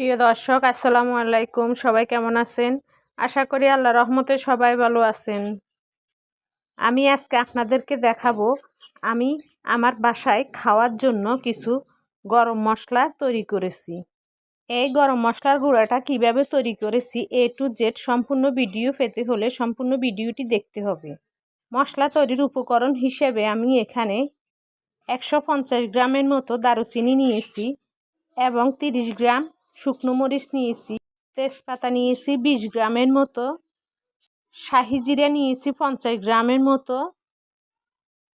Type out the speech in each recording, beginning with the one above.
প্রিয় দর্শক, আসসালামু আলাইকুম। সবাই কেমন আছেন? আশা করি আল্লাহ রহমতে সবাই ভালো আছেন। আমি আজকে আপনাদেরকে দেখাবো, আমি আমার বাসায় খাওয়ার জন্য কিছু গরম মশলা তৈরি করেছি। এই গরম মশলার গুঁড়াটা কীভাবে তৈরি করেছি, এ টু জেড সম্পূর্ণ ভিডিও পেতে হলে সম্পূর্ণ ভিডিওটি দেখতে হবে। মশলা তৈরির উপকরণ হিসেবে আমি এখানে একশো পঞ্চাশ গ্রামের মতো দারুচিনি নিয়েছি এবং তিরিশ গ্রাম শুকনো মরিচ নিয়েছি, তেজপাতা নিয়েছি বিশ গ্রামের মতো, শাহি জিরা নিয়েছি পঞ্চাশ গ্রামের মতো।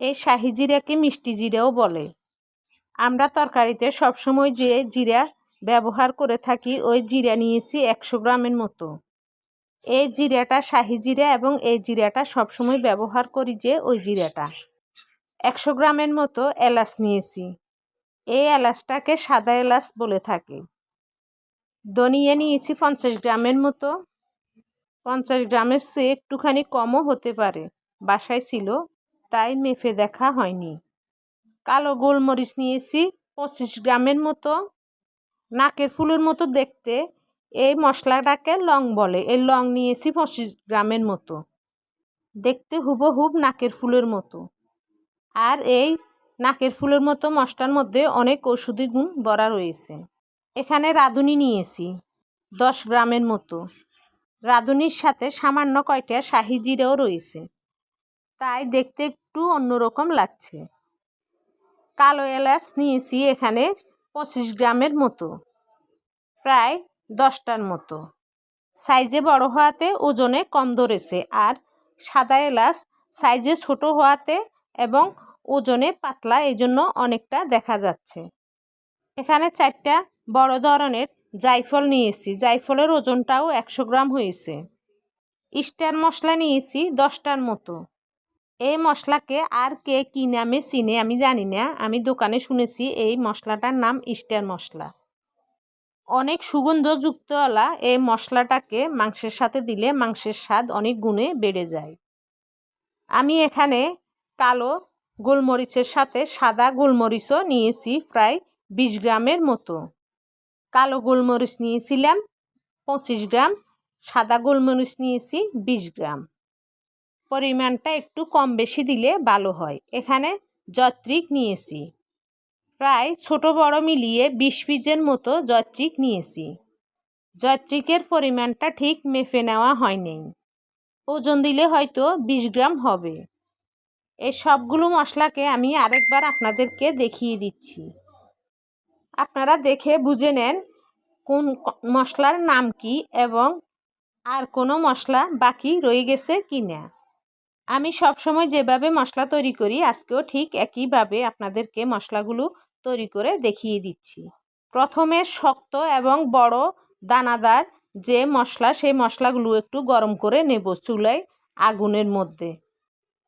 এই শাহি জিরাকে মিষ্টি জিরাও বলে। আমরা তরকারিতে সবসময় যে জিরা ব্যবহার করে থাকি, ওই জিরা নিয়েছি একশো গ্রামের মতো। এই জিরাটা শাহি জিরা এবং এই জিরাটা সবসময় ব্যবহার করি যে ওই জিরাটা। একশো গ্রামের মতো এলাচ নিয়েছি। এই এলাচটাকে সাদা এলাচ বলে থাকে। ধনিয়া নিয়েছি পঞ্চাশ গ্রামের মতো, পঞ্চাশ গ্রামের চেয়ে একটুখানি কমও হতে পারে, বাসায় ছিল, তাই মেপে দেখা হয়নি। কালো গোলমরিচ নিয়েছি পঁচিশ গ্রামের মতো, নাকের ফুলের মতো দেখতে, এই মশলাটাকে লং বলে, এই লং নিয়েছি পঁচিশ গ্রামের মতো। দেখতে হুবহুব নাকের ফুলের মতো। আর এই নাকের ফুলের মতো মশলার মধ্যে অনেক ঔষধি গুণ ভরা রয়েছে। এখানে রাঁধুনি নিয়েছি, দশ গ্রামের মতো। রাঁধুনির সাথে সামান্য কয়টা শাহি জিরেও রয়েছে। তাই দেখতে একটু অন্যরকম লাগছে। কালো এলাচ নিয়েছি এখানে পঁচিশ গ্রামের মতো, প্রায় দশটার মতো। সাইজে বড় হওয়াতে ওজনে কম ধরেছে আর সাদা এলাচ সাইজে ছোট হওয়াতে এবং ওজনে পাতলা এই জন্য অনেকটা দেখা যাচ্ছে। এখানে চারটা বড় ধরনের জায়ফল নিয়েছি। জায়ফলের ওজনটাও একশো গ্রাম হয়েছে। স্টার মশলা নিয়েছি দশটার মতো। এই মশলাকে আর কে কী নামে চিনে আমি জানি না। আমি দোকানে শুনেছি এই মশলাটার নাম স্টার মশলা। অনেক সুগন্ধযুক্তওয়ালা এই মশলাটাকে মাংসের সাথে দিলে মাংসের স্বাদ অনেক গুণে বেড়ে যায়। আমি এখানে কালো গোলমরিচের সাথে সাদা গোলমরিচও নিয়েছি প্রায় বিশ গ্রামের মতো। কালো গোলমরিচ নিয়েছিলাম, পঁচিশ গ্রাম, সাদা গোলমরিচ নিয়েছি, বিশ গ্রাম। পরিমাণটা একটু কম বেশি দিলে ভালো হয়। এখানে জত্রিক নিয়েছি। প্রায় ছোট বড় মিলিয়ে বিশ পিজের মতো জয়ত্রিক নিয়েছি। জয়ত্রিকের পরিমাণটা ঠিক মেপে নেওয়া হয়নি ওজন দিলে হয়তো বিশ গ্রাম হবে। এই সবগুলো মশলাকে আমি আরেকবার আপনাদেরকে দেখিয়ে দিচ্ছি। আপনারা দেখে বুঝে নেন কোন মশলার নাম কি এবং আর কোনো মশলা বাকি রয়ে গেছে কি না। আমি সবসময় যেভাবে মশলা তৈরি করি, আজকেও ঠিক একইভাবে আপনাদেরকে মশলাগুলো তৈরি করে দেখিয়ে দিচ্ছি। প্রথমে শক্ত এবং বড় দানাদার যে মশলা, সেই মশলাগুলো একটু গরম করে নেব চুলায় আগুনের মধ্যে।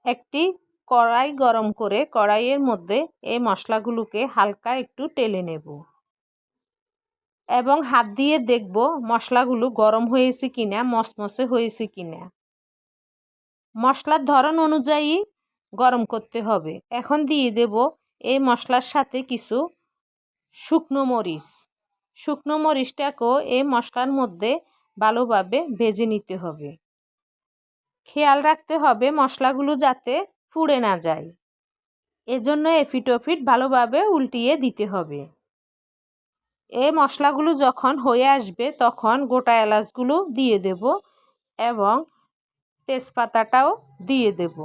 একটি কড়াই গরম করে কড়াইয়ের মধ্যে এই মশলাগুলোকে হালকা একটু টেলে নেব। এবং হাত দিয়ে দেখব মশলাগুলো গরম হয়েছে কিনা, মসমসে হয়েছে কিনা। মশলার ধরন অনুযায়ী গরম করতে হবে। এখন দিয়ে দেব এই মশলার সাথে কিছু শুকনো মরিচ। শুকনো মরিচটাকেও এই মশলার মধ্যে ভালোভাবে ভেজে নিতে হবে। খেয়াল রাখতে হবে মশলাগুলো যাতে পুড়ে না যায়। এজন্য এফিটোফিট ভালোভাবে উল্টিয়ে দিতে হবে। এই মশলাগুলো যখন হয়ে আসবে তখন গোটা এলাচগুলো দিয়ে দেব এবং তেজপাতাটাও দিয়ে দেব।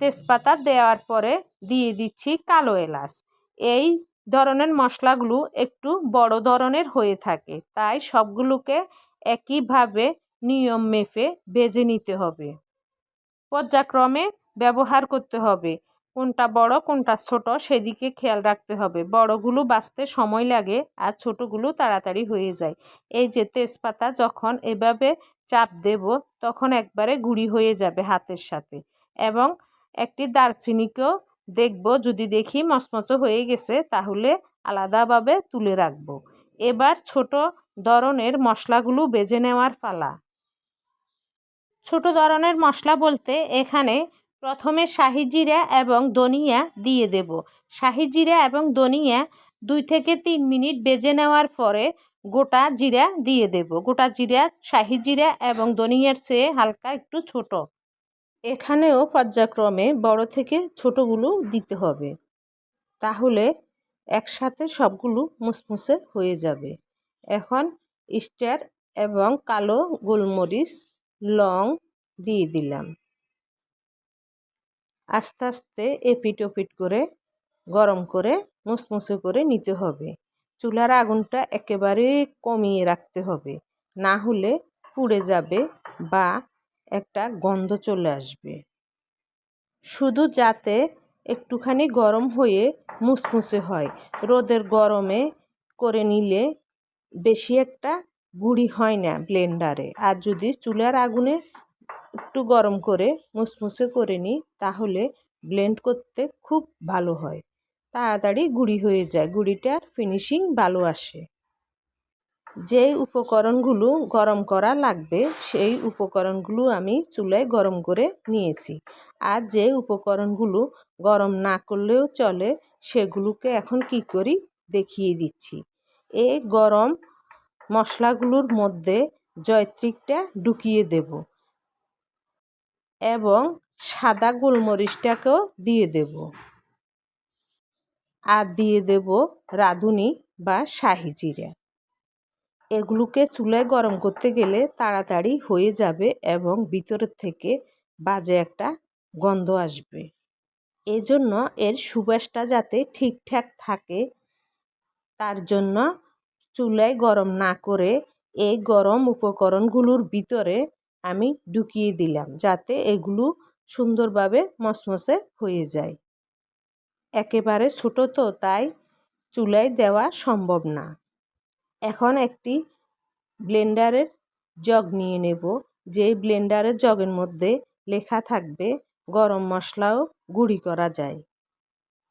তেজপাতা দেওয়ার পরে দিয়ে দিচ্ছি কালো এলাচ। এই ধরনের মশলাগুলো একটু বড় ধরনের হয়ে থাকে, তাই সবগুলোকে একইভাবে নিয়ম মেপে ভেজে নিতে হবে। পর্যায়ক্রমে ব্যবহার করতে হবে। কোনটা বড়, কোনটা ছোট সেদিকে খেয়াল রাখতে হবে। বড়গুলো বাঁচতে সময় লাগে আর ছোটোগুলো তাড়াতাড়ি হয়ে যায়। এই যে তেজপাতা যখন এভাবে চাপ দেব তখন একবারে গুঁড়ি হয়ে যাবে হাতের সাথে এবং একটি দারচিনিকেও দেখব যদি দেখি মচমচো হয়ে গেছে তাহলে আলাদাভাবে তুলে রাখব। এবার ছোট ধরনের মশলাগুলো বেজে নেওয়ার পালা। ছোট ধরনের মশলা বলতে এখানে প্রথমে শাহি জিরা এবং ধনিয়া দিয়ে দেব। শাহি জিরা এবং ধনিয়া দুই থেকে তিন মিনিট বেজে নেওয়ার পরে গোটা জিরা দিয়ে দেব। গোটা জিরা শাহি জিরা এবং ধনিয়ার চেয়ে হালকা একটু ছোট। এখানেও পর্যায়ক্রমে বড় থেকে ছোটগুলো দিতে হবে। তাহলে একসাথে সবগুলো মুসমুসে হয়ে যাবে। এখন স্টার এবং কালো গোলমরিচ, লং দিয়ে দিলাম। আস্তে আস্তে এপিট ওপিট করে, গরম করে, মুসমুসে করে নিতে হবে। চুলার আগুনটা একেবারে কমিয়ে রাখতে হবে। না হলে পুড়ে যাবে বা একটা গন্ধ চলে আসবে। শুধু যাতে একটুখানি গরম হয়ে মুসমুসে হয়। রোদের গরমে করে নিলে বেশি একটা গুঁড়ি হয় না ব্লেন্ডারে। আর যদি চুলার আগুনে একটু গরম করে, মুসমুসে করে নিই তাহলে ব্লেন্ড করতে খুব ভালো হয়। তাড়াতাড়ি গুঁড়ি হয়ে যায়, গুঁড়িটার ফিনিশিং ভালো আসে। যেই উপকরণগুলো গরম করা লাগবে, সেই উপকরণগুলো আমি চুলায় গরম করে নিয়েছি। আর যে উপকরণগুলো গরম না করলেও চলে, সেগুলোকে এখন কি করি, দেখিয়ে দিচ্ছি। এই গরম মশলাগুলোর মধ্যে জয়ত্রিকটা ঢুকিয়ে দেব। এবং সাদা গোলমরিচটাকেও দিয়ে দেব। আর দিয়ে দেব রাঁধুনি বা শাহি জিরা। এগুলোকে চুলায় গরম করতে গেলে তাড়াতাড়ি হয়ে যাবে এবং ভিতরের থেকে বাজে একটা গন্ধ আসবে। এজন্য এর সুবাসটা যাতে ঠিকঠাক থাকে, তার জন্য চুলায় গরম না করে এই গরম উপকরণগুলোর ভিতরে আমি ঢুকিয়ে দিলাম যাতে এগুলো সুন্দরভাবে মসমসে হয়ে যায়। একেবারে ছোটো তো, তাই চুলায় দেওয়া সম্ভব না। এখন একটি ব্লেন্ডারের জগ নিয়ে নেব। যেই ব্লেন্ডারের জগের মধ্যে লেখা থাকবে, গরম মশলাও গুঁড়ি করা যায়।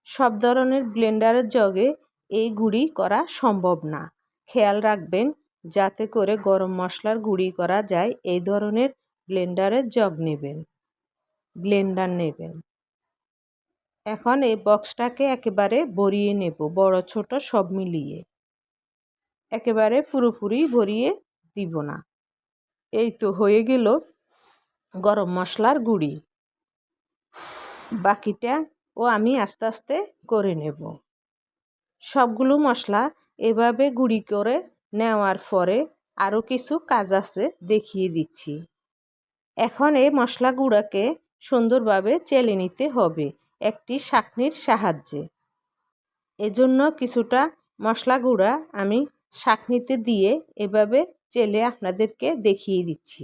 সব ধরনের ব্লেন্ডারের জগে এই গুঁড়ি করা সম্ভব না। খেয়াল রাখবেন যাতে করে গরম মশলার গুঁড়ি করা যায়, এই ধরনের ব্লেন্ডারের জগ নেবেন। ব্লেন্ডার নেবেন। এখন এই বক্সটাকে একেবারে ভরিয়ে নেব, বড় ছোট সব মিলিয়ে। একেবারে পুরোপুরি ভরিয়ে দিব না। এই তো হয়ে গেল গরম মশলার গুঁড়ি। বাকিটা ও আমি আস্তে আস্তে করে নেব। সবগুলো মশলা এভাবে গুঁড়ি করে নেওয়ার পরে আরও কিছু কাজ আছে দেখিয়ে দিচ্ছি। এখন এই মশলা গুঁড়াকে সুন্দরভাবে চেলে নিতে হবে একটি শাকনির সাহায্যে। এজন্য কিছুটা মশলা গুঁড়া আমি শাকনিতে দিয়ে এভাবে চেলে আপনাদেরকে দেখিয়ে দিচ্ছি।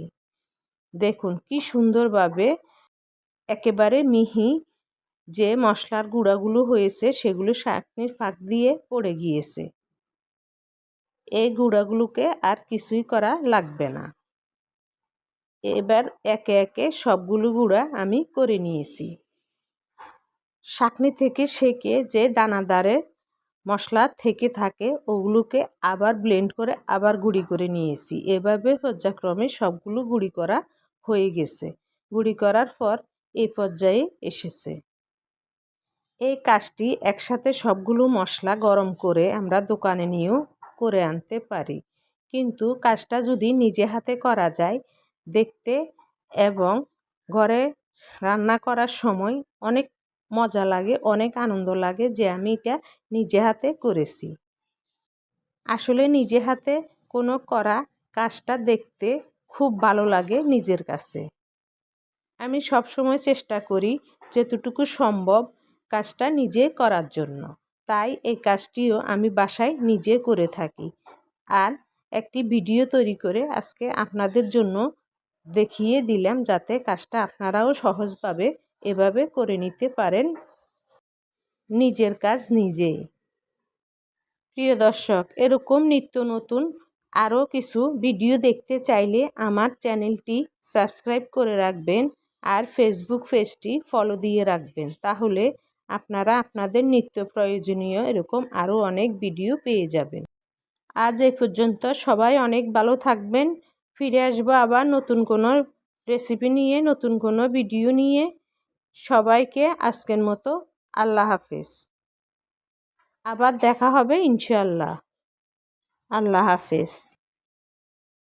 দেখুন কি সুন্দরভাবে একেবারে মিহি যে মশলার গুঁড়াগুলো হয়েছে সেগুলো শাকনির ফাঁক দিয়ে পড়ে গিয়েছে। এই গুঁড়াগুলোকে আর কিছুই করা লাগবে না। এবার একে একে সবগুলো গুঁড়া আমি করে নিয়েছি। শাকনি থেকে সেকে যে দানাদারের মশলা থেকে থাকে, ওগুলোকে আবার ব্লেন্ড করে আবার গুঁড়ি করে নিয়েছি। এভাবে পর্যায়ক্রমে সবগুলো গুঁড়ি করা হয়ে গেছে। গুঁড়ি করার পর এই পর্যায়ে এসেছে। এই কাজটি একসাথে সবগুলো মশলা গরম করে আমরা দোকানে নিয়েও করে আনতে পারি। কিন্তু কাজটা যদি নিজে হাতে করা যায়, দেখতে এবং ঘরে রান্না করার সময় অনেক মজা লাগে, অনেক আনন্দ লাগে যে আমি এটা নিজে হাতে করেছি। আসলে নিজে হাতে কোনো করা কাজটা দেখতে খুব ভালো লাগে নিজের কাছে। আমি সব সময় চেষ্টা করি যেতটুকু সম্ভব কাজটা নিজে করার জন্য। তাই এই কাজটিও আমি বাসায় নিজে করে থাকি। আর একটি ভিডিও তৈরি করে আজকে আপনাদের জন্য দেখিয়ে দিলাম যাতে কাজটা আপনারাও সহজভাবে এভাবে করে নিতে পারেন নিজের কাজ নিজেই। প্রিয় দর্শক, এরকম নিত্য নতুন আরও কিছু ভিডিও দেখতে চাইলে আমার চ্যানেলটি সাবস্ক্রাইব করে রাখবেন আর ফেসবুক পেজটি ফলো দিয়ে রাখবেন। তাহলে আপনারা আপনাদের নিত্য প্রয়োজনীয় এরকম আরও অনেক ভিডিও পেয়ে যাবেন। আজ এ পর্যন্ত সবাই অনেক ভালো থাকবেন। ফিরে আসব আবার নতুন কোনো রেসিপি নিয়ে, নতুন কোনো ভিডিও নিয়ে। সবাইকে আজকের মতো আল্লাহ হাফেজ। আবার দেখা হবে ইনশাল্লাহ আল্লাহ হাফেজ।